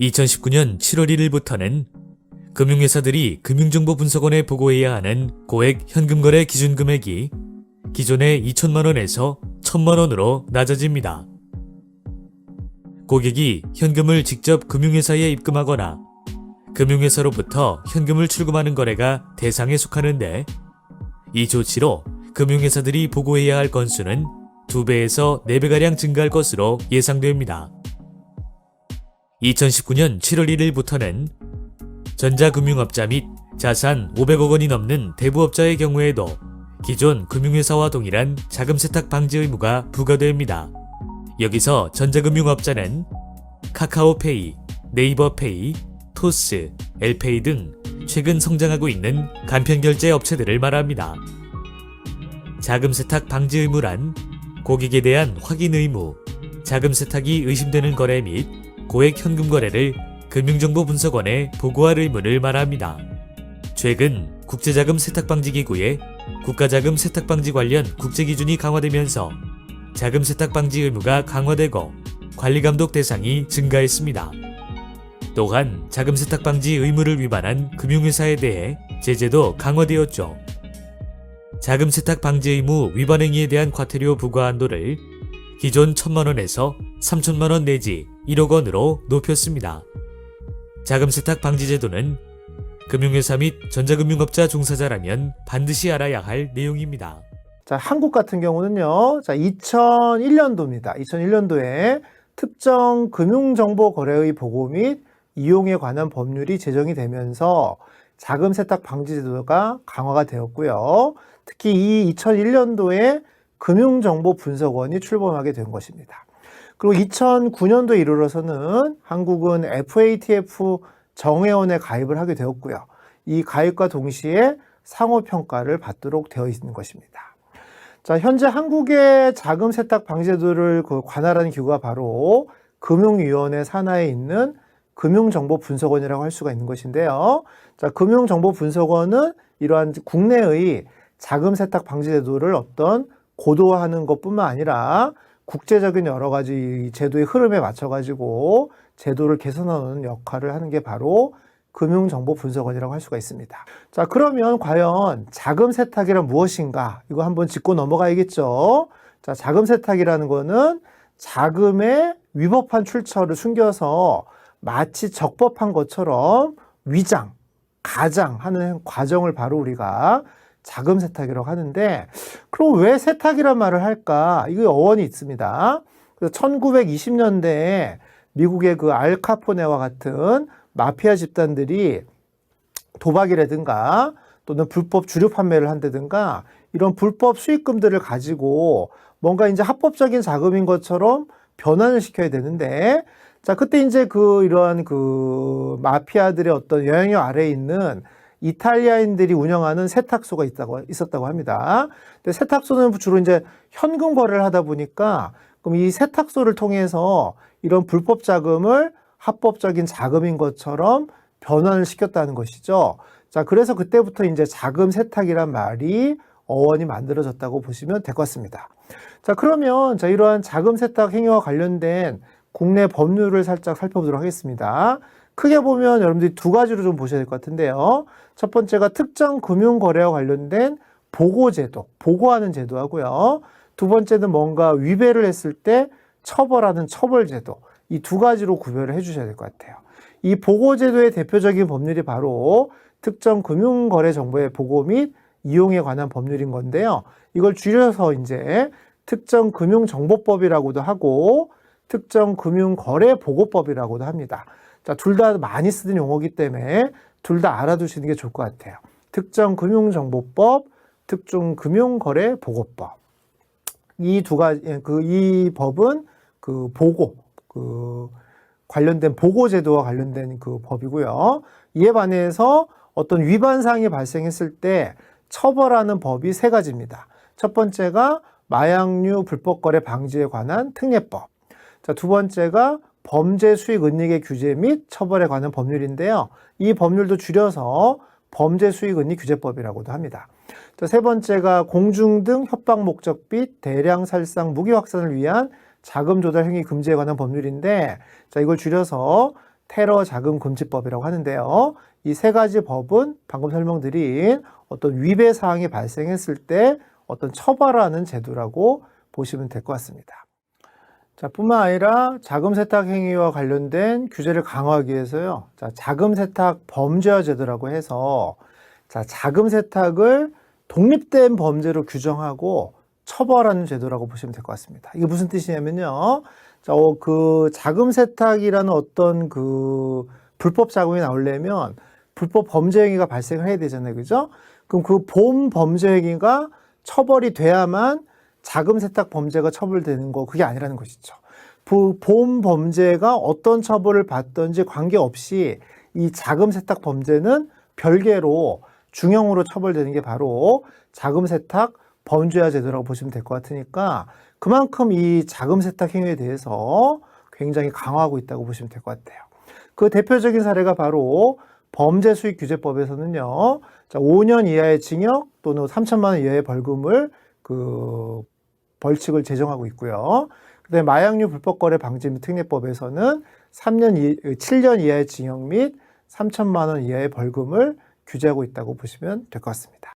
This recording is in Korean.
2019년 7월 1일부터는 금융회사들이 금융정보분석원에 보고해야 하는 고액 현금거래 기준 금액이 기존의 2천만 원에서 1천만 원으로 낮아집니다. 고객이 현금을 직접 금융회사에 입금하거나 금융회사로부터 현금을 출금하는 거래가 대상에 속하는데 이 조치로 금융회사들이 보고해야 할 건수는 2배에서 4배가량 증가할 것으로 예상됩니다. 2019년 7월 1일부터는 전자금융업자 및 자산 500억 원이 넘는 대부업자의 경우에도 기존 금융회사와 동일한 자금 세탁 방지 의무가 부과됩니다. 여기서 전자금융업자는 카카오페이, 네이버페이, 토스, 엘페이 등 최근 성장하고 있는 간편결제 업체들을 말합니다. 자금 세탁 방지 의무란 고객에 대한 확인 의무, 자금 세탁이 의심되는 거래 및 고액 현금 거래를 금융정보분석원에 보고할 의무를 말합니다. 최근 국제자금 세탁방지기구의 국가자금 세탁방지 관련 국제기준이 강화되면서 자금 세탁방지 의무가 강화되고 관리감독 대상이 증가했습니다. 또한 자금 세탁방지 의무를 위반한 금융회사에 대해 제재도 강화되었죠. 자금 세탁 방지 의무 위반 행위에 대한 과태료 부과 한도를 기존 1천만원에서 3천만원 내지 1억 원으로 높였습니다. 자금 세탁 방지 제도는 금융회사 및 전자금융업자 종사자라면 반드시 알아야 할 내용입니다. 자, 한국 같은 경우는요. 자, 2001년도입니다. 2001년도에 특정 금융정보 거래의 보고 및 이용에 관한 법률이 제정이 되면서 자금 세탁 방지 제도가 강화가 되었고요. 특히 이 2001년도에 금융정보분석원이 출범하게 된 것입니다. 그리고 2009년도에 이르러서는 한국은 FATF 정회원에 가입을 하게 되었고요. 이 가입과 동시에 상호평가를 받도록 되어 있는 것입니다. 자, 현재 한국의 자금 세탁 방지제도를 그 관할하는 기구가 바로 금융위원회 산하에 있는 금융정보분석원이라고 할 수가 있는 것인데요. 자, 금융정보분석원은 이러한 국내의 자금 세탁 방지 제도를 어떤 고도화하는 것 뿐만 아니라 국제적인 여러 가지 제도의 흐름에 맞춰 가지고 제도를 개선하는 역할을 하는 게 바로 금융정보분석원이라고 할 수가 있습니다. 자, 그러면 과연 자금 세탁이란 무엇인가? 이거 한번 짚고 넘어가야겠죠. 자, 자금 세탁이라는 거는 자금의 위법한 출처를 숨겨서 마치 적법한 것처럼 위장, 가장하는 과정을 바로 우리가 자금 세탁이라고 하는데, 그럼 왜 세탁이란 말을 할까? 이거 어원이 있습니다. 그래서 1920년대에 미국의 그 알카포네와 같은 마피아 집단들이 도박이라든가 또는 불법 주류 판매를 한다든가 이런 불법 수익금들을 가지고 뭔가 이제 합법적인 자금인 것처럼 변환을 시켜야 되는데 자 그때 이제 그 이러한 그 마피아들의 어떤 영향력 아래에 있는 이탈리아인들이 운영하는 세탁소가 있다고 있었다고 합니다. 근데 세탁소는 주로 이제 현금 거래를 하다 보니까 그럼 이 세탁소를 통해서 이런 불법 자금을 합법적인 자금인 것처럼 변환을 시켰다는 것이죠. 자, 그래서 그때부터 이제 자금 세탁이란 말이 어원이 만들어졌다고 보시면 될 것 같습니다. 자, 그러면 자, 이러한 자금 세탁 행위와 관련된 국내 법률을 살짝 살펴보도록 하겠습니다. 크게 보면 여러분들이 두 가지로 좀 보셔야 될 것 같은데요. 첫 번째가 특정 금융 거래와 관련된 보고 제도, 보고하는 제도하고요. 두 번째는 뭔가 위배를 했을 때 처벌하는 처벌 제도. 이 두 가지로 구별을 해 주셔야 될 것 같아요. 이 보고 제도의 대표적인 법률이 바로 특정 금융 거래 정보의 보고 및 이용에 관한 법률인 건데요. 이걸 줄여서 이제 특정 금융 정보법이라고도 하고 특정 금융 거래 보고법이라고도 합니다. 자, 둘 다 많이 쓰는 용어기 때문에 둘 다 알아두시는 게 좋을 것 같아요. 특정 금융 정보법, 특정 금융 거래 보고법. 이 두 가지 그 이 법은 그 보고 그 관련된 보고 제도와 관련된 그 법이고요. 이에 반해서 어떤 위반 사항이 발생했을 때 처벌하는 법이 세 가지입니다. 첫 번째가 마약류 불법 거래 방지에 관한 특례법. 자, 두 번째가 범죄 수익 은닉의 규제 및 처벌에 관한 법률인데요. 이 법률도 줄여서 범죄 수익 은닉 규제법이라고도 합니다. 자, 세 번째가 공중 등 협박 목적 및 대량 살상 무기 확산을 위한 자금 조달 행위 금지에 관한 법률인데 자, 이걸 줄여서 테러 자금 금지법이라고 하는데요. 이 세 가지 법은 방금 설명드린 어떤 위배 사항이 발생했을 때 어떤 처벌하는 제도라고 보시면 될 것 같습니다. 자, 뿐만 아니라 자금 세탁 행위와 관련된 규제를 강화하기 위해서요. 자, 자금 세탁 범죄화 제도라고 해서 자, 자금 세탁을 독립된 범죄로 규정하고 처벌하는 제도라고 보시면 될 것 같습니다. 이게 무슨 뜻이냐면요. 자, 어, 그 자금 세탁이라는 어떤 그 불법 자금이 나오려면 불법 범죄 행위가 발생을 해야 되잖아요. 그죠? 그럼 그본 범죄 행위가 처벌이 돼야만 자금 세탁 범죄가 처벌되는 거 그게 아니라는 것이죠. 그본 범죄가 어떤 처벌을 받든지 관계없이 이 자금 세탁 범죄는 별개로 중형으로 처벌되는 게 바로 자금 세탁 범죄화 제도라고 보시면 될 것 같으니까 그만큼 이 자금 세탁 행위에 대해서 굉장히 강화하고 있다고 보시면 될 것 같아요. 그 대표적인 사례가 바로 범죄 수익 규제법에서는요. 자, 5년 이하의 징역 또는 3천만 원 이하의 벌금을 그 벌칙을 제정하고 있고요. 그다음에 마약류 불법 거래 방지 및 특례법에서는 3년 이, 7년 이하의 징역 및 3천만 원 이하의 벌금을 규제하고 있다고 보시면 될 것 같습니다.